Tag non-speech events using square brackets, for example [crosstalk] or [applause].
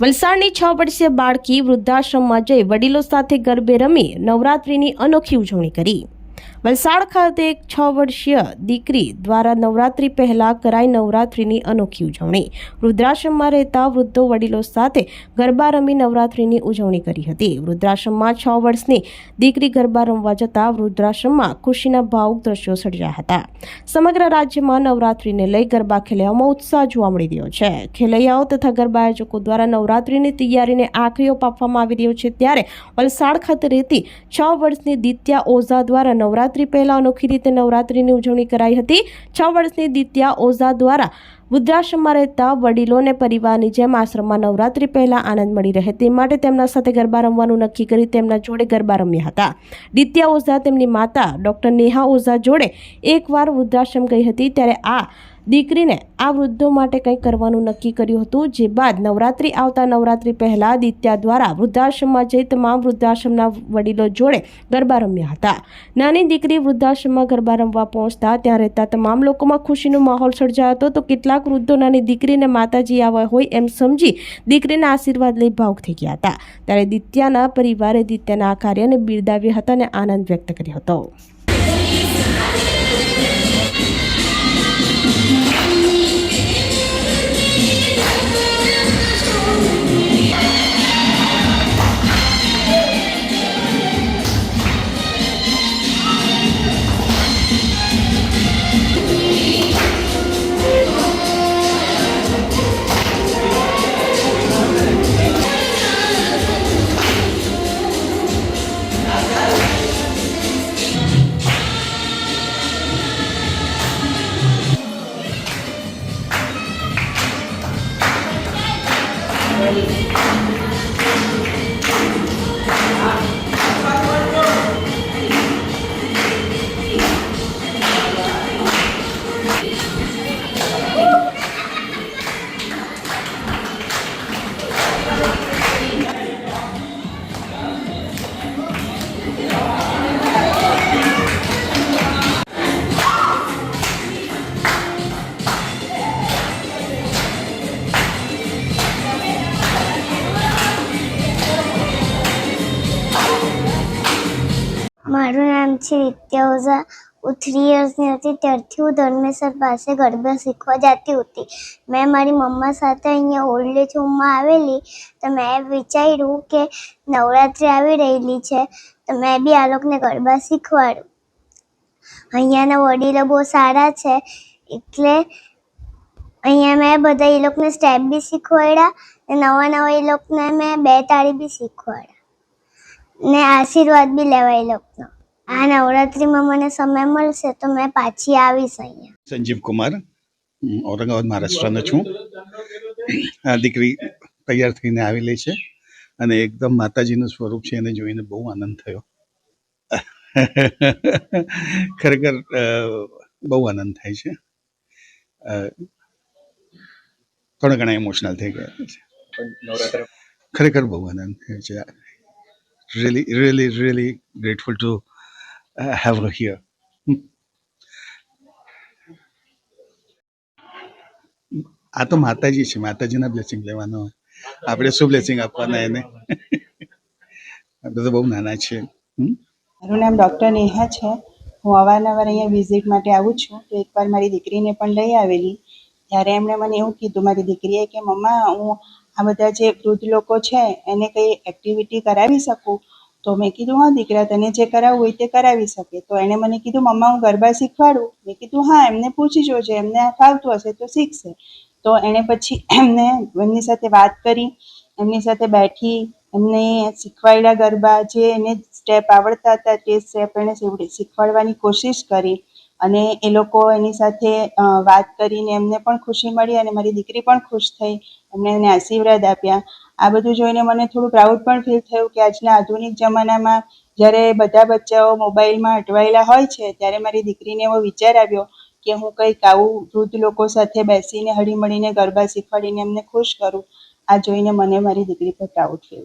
વલસાડની છ વર્ષીય બાળકી વૃદ્ધાશ્રમમાં જઈ વડીલો સાથે ગરબે રમી નવરાત્રિની અનોખી ઉજવણી કરી. વલસાડ ખાતે એક છ વર્ષીય દીકરી દ્વારા નવરાત્રિ પહેલાં કરાઈ નવરાત્રિની અનોખી ઉજવણી. વૃદ્ધાશ્રમમાં રહેતા વૃદ્ધો વડીલો સાથે ગરબા રમી નવરાત્રિની ઉજવણી કરી હતી. વૃદ્ધાશ્રમમાં છ વર્ષની દીકરી ગરબા રમવા જતાં વૃદ્ધાશ્રમમાં ખુશીના ભાવુક દ્રશ્યો સર્જ્યા હતા. સમગ્ર રાજ્યમાં નવરાત્રિને લઈ ગરબા ખેલૈયાઓમાં ઉત્સાહ જોવા મળી રહ્યો છે. ખેલૈયાઓ તથા ગરબા આયોજકો દ્વારા નવરાત્રિની તૈયારીને આખરીઓ પાપવામાં આવી રહ્યો છે ત્યારે વલસાડ ખાતે રહેતી છ વર્ષની દિત્યા ઓઝા દ્વારા નવરાત્રિ પહેલા અનોખી રીતે નવરાત્રિની ઉજવણી કરાઈ હતી. છ વર્ષની દિત્યા ઓઝા દ્વારા વૃદ્ધાશ્રમમાં રહેતા વડીલોને પરિવારની જેમ આશ્રમમાં નવરાત્રી પહેલા આનંદ મળી રહે તે માટે તેમના સાથે ગરબા રમવાનું નક્કી કરી તેમના જોડે ગરબા રમ્યા હતા. દિત્યા ઓઝા તેમની માતા ડૉક્ટર નેહા ઓઝા જોડે એકવાર વૃદ્ધાશ્રમ ગઈ હતી ત્યારે આ દીકરીને આ વૃદ્ધો માટે કંઈક કરવાનું નક્કી કર્યું હતું? જે બાદ નવરાત્રિ આવતા નવરાત્રિ પહેલાં દિત્યા દ્વારા વૃદ્ધાશ્રમમાં જઈ તમામ વૃદ્ધાશ્રમના વડીલો જોડે ગરબા રમ્યા હતા. નાની દીકરી વૃદ્ધાશ્રમમાં ગરબા રમવા પહોંચતા ત્યાં રહેતા તમામ લોકોમાં ખુશીનો માહોલ સર્જાયો હતો. તો કેટલાક વૃદ્ધો નાની દીકરીને માતાજી આવ્યા હોય એમ સમજી દીકરીના આશીર્વાદ લઈ ભાવુક થઈ ગયા હતા. ત્યારે દિત્યાના પરિવારે દિત્યાના આ કાર્યને બિરદાવ્યા હતા અને આનંદ વ્યક્ત કર્યો હતો. મારું નામ છે નિત્યા ઓઝા. હું થ્રી યર્સની હતી, ત્યારથી હું ધર્મેશ્વર પાસે ગરબા શીખવા જતી હતી. મેં મારી મમ્મા સાથે અહીંયા ઓલ્ડ એજ હોમમાં આવેલી, તો મેં વિચાર્યું કે નવરાત્રિ આવી રહેલી છે, તો મેં બી આ લોકોને ગરબા શીખવાડું. અહીંયાના વડીલો બહુ સારા છે, એટલે અહીંયા મેં બધા એ લોકોને સ્ટેપ બી શીખવાડ્યા અને નવા નવા એ લોકોને મેં બે તાળી બી શીખવાડ્યા. ને આશીર્વાદ બી લેવાય લોકોનો. આ નવરાત્રિમાં મને સમય મળશે તો મેં પાછી આવીશ અહીંયા. સંજીવ કુમાર ઔરંગાબાદ મહારાષ્ટ્રનો છું. આ દીકરી તૈયાર થઈને આવેલી છે અને એકદમ માતાજીનું સ્વરૂપ છે એને જોઈને બહુ આનંદ થયો. ખરેખર બહુ આનંદ થાય છે. થોડા ઘણા ઇમોશનલ થઈ ગયા છે. ખરેખર બહુ આનંદ થયો છે. Really grateful to uh, to have here આ તો માતાજી છે માતાજીના બ્લેસિંગ લેવાનો આપણે શું બ્લેસિંગ આપવાના એને? [laughs] આપણે તો બહુ નાના છે. મારું નામ ડૉક્ટર નેહા છે. હું અવારનવાર અહીંયા વિઝિટ માટે આવું છું. તો એકવાર મારી દીકરીને પણ લઈ આવેલી. ત્યારે એમણે મને એવું કીધું મારી દીકરીએ કે મમ્મા હું આ બધા જે વૃદ્ધ લોકો છે, એને કંઈ એક્ટિવિટી કરાવી શકું? તો મેં કીધું, હા, દીકરા, તને જે કરાવવું હોય તે કરાવી શકે. તો એણે મને કીધું, મમ્મા, હું ગરબા શીખવાડું? મેં કીધું, હા, એમને પૂછી જોજે, એમને ફાવતું હશે તો શીખશે. તો એણે પછી એમને એમની સાથે વાત કરી, એમની સાથે બેઠી, એમને શીખવાડ્યા ગરબા, જે એને સ્ટેપ આવડતા હતા તે સ્ટેપ એણે શીખવાડવાની કોશિશ કરી. અને એ લોકો એની સાથે વાત કરીને એમને પણ ખુશી મળી અને મારી દીકરી પણ ખુશ થઈ. એમણે એને આશીર્વાદ આપ્યા. આ બધું જોઈને મને થોડું પ્રાઉડ પણ ફીલ થયું કે આજના આધુનિક જમાનામાં જ્યારે બધા બચ્ચાઓ મોબાઈલમાં અટવાયેલા હોય છે, ત્યારે મારી દીકરીને એવો વિચાર આવ્યો કે હું કંઈક આવું વૃદ્ધ લોકો સાથે બેસીને, હળીમળીને ગરબા શીખવાડીને એમને ખુશ કરું. આ જોઈને મને મારી દીકરી પર પ્રાઉડ ફીલ